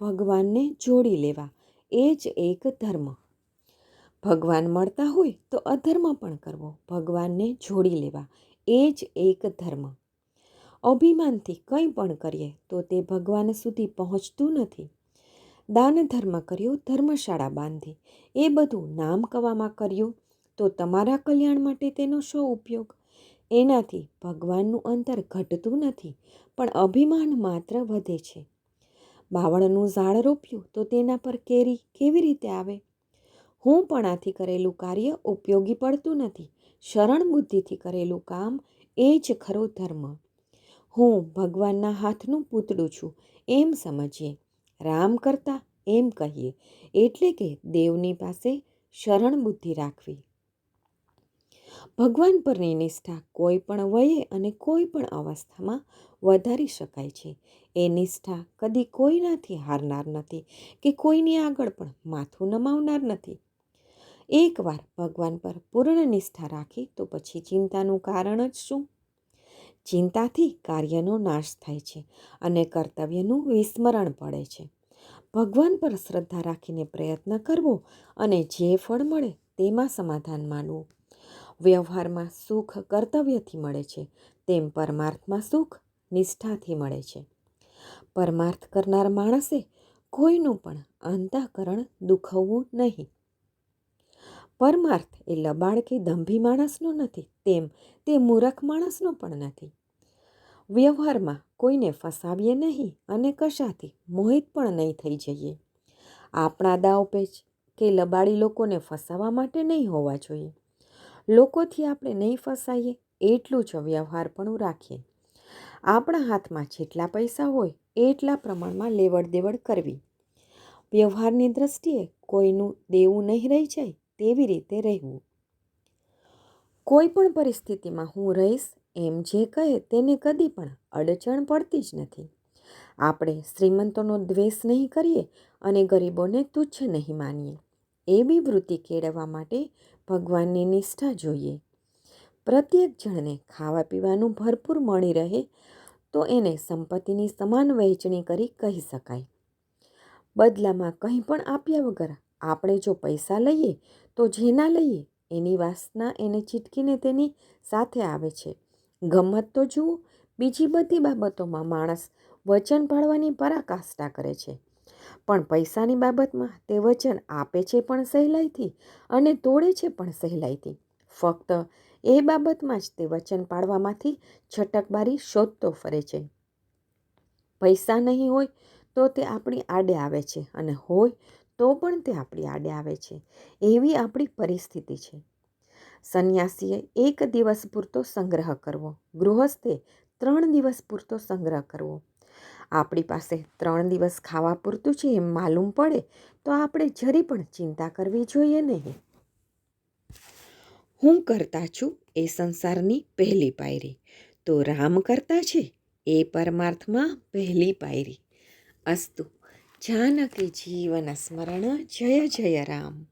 ભગવાનને જોડી લેવા. એ જ એક ધર્મ. ભગવાન મળતા હોય તો અધર્મ પણ કરવો. ભગવાનને જોડી લેવા. એ જ એક ધર્મ. અભિમાનથી કંઈ પણ કરીએ તો તે ભગવાન સુધી પહોંચતું નથી. દાન ધર્મ કર્યો, ધર્મશાળા બાંધી. એ બધું નામ કવામાં કર્યું તો તમારા કલ્યાણ માટે તેનો શો ઉપયોગ? એનાથી ભગવાનનું અંતર ઘટતું નથી, પણ અભિમાન માત્ર વધે છે. બાવળનું ઝાડ રોપ્યું તો તેના પર કેરી કેવી રીતે આવે? હું પણ આથી કરેલું કાર્ય ઉપયોગી પડતું નથી. શરણ બુદ્ધિથી કરેલું કામ એ જ ખરો ધર્મ. હું ભગવાનના હાથનું પૂતળું છું, એમ સમજીએ. રામ કરતા એમ કહીએ. એટલે કે દેવની પાસે શરણ બુદ્ધિ રાખવી. ભગવાન પરની નિષ્ઠા કોઈ પણ વયે અને કોઈ પણ અવસ્થામાં વધારી શકાય છે. એ નિષ્ઠા કદી કોઈનાથી હારનાર નથી કે કોઈની આગળ પણ માથું નમાવનાર નથી. એકવાર ભગવાન પર પૂર્ણ નિષ્ઠા રાખી તો પછી ચિંતાનું કારણ જ શું? ચિંતાથી કાર્યનો નાશ થાય છે અને કર્તવ્યનું વિસ્મરણ પડે છે. ભગવાન પર શ્રદ્ધા રાખીને પ્રયત્ન કરવો અને જે ફળ મળે તેમાં સમાધાન માનવું વ્યવહારમાં સુખ કર્તવ્યથી મળે છે, તેમ પરમાર્થમાં સુખ નિષ્ઠાથી મળે છે. પરમાર્થ કરનાર માણસે કોઈનું પણ અંતઃકરણ દુખવવું નહીં. પરમાર્થ એ લબાડ કે દંભી માણસનો નથી, તેમ તે મૂરખ માણસનો પણ નથી. વ્યવહારમાં કોઈને ફસાવીએ નહીં અને કશાથી મોહિત પણ નહીં થઈ જઈએ. આપણા દાવપેચ કે લબાડી લોકોને ફસાવા માટે નહીં હોવા જોઈએ. લોકોથી આપણે નહીં ફસાઈએ, એટલું જ વ્યવહાર પણ રાખીએ. આપણા હાથમાં જેટલા પૈસા હોય, એટલા પ્રમાણમાં લેવડ દેવડ કરવી. વ્યવહારની દ્રષ્ટિએ કોઈનું દેવું નહીં રહી જાય, તેવી રીતે રહેવું. કોઈ પણ પરિસ્થિતિમાં હું રહીશ એમ જે કહે તેને કદી પણ અડચણ પડતી જ નથી. આપણે શ્રીમંતોનો દ્વેષ નહીં કરીએ અને ગરીબોને તુચ્છ નહીં માનીએ. એવી વૃત્તિ કેળવવા માટે ભગવાનની નિષ્ઠા જોઈએ. પ્રત્યેક જણને ખાવા પીવાનું ભરપૂર મળી રહે તો એને સંપત્તિની સમાન વહેંચણી કરી કહી શકાય. બદલામાં કંઈ પણ આપ્યા વગર આપણે જો પૈસા લઈએ તો જેના લઈએ એની વાસના એને ચીટકીને તેની સાથે આવે છે. ગમત તો જુઓ, બીજી બધી બાબતોમાં માણસ વચન પાડવાની પરાકાષ્ઠા કરે છે. પણ પૈસાની બાબતમાં તે વચન આપે છે પણ સહેલાઈથી અને તોડે છે પણ સહેલાઈથી. ફક્ત એ બાબતમાં જ તે વચન પાડવામાંથી છટકબારી શોધતો ફરે છે. પૈસા નહીં હોય તો તે આપણી આડે આવે છે અને હોય તો પણ તે આપણી આડે આવે છે. એવી આપણી પરિસ્થિતિ છે. સંન્યાસીએ એક દિવસ પૂરતો સંગ્રહ કરવો. ગૃહસ્થે ત્રણ દિવસ પૂરતો સંગ્રહ કરવો. આપણી પાસે ત્રણ દિવસ ખાવા પૂરતું છે, એમ માલુમ પડે, તો આપણે જરી પણ ચિંતા કરવી જોઈએ નહીં. હું કરતા છું એ સંસારની પહેલી પાયરી. તો રામ કરતા છે એ પરમાર્થમાં પહેલી પાયરી. અસ્તુ, જાનકી જીવન સ્મરણ, જય જય રામ.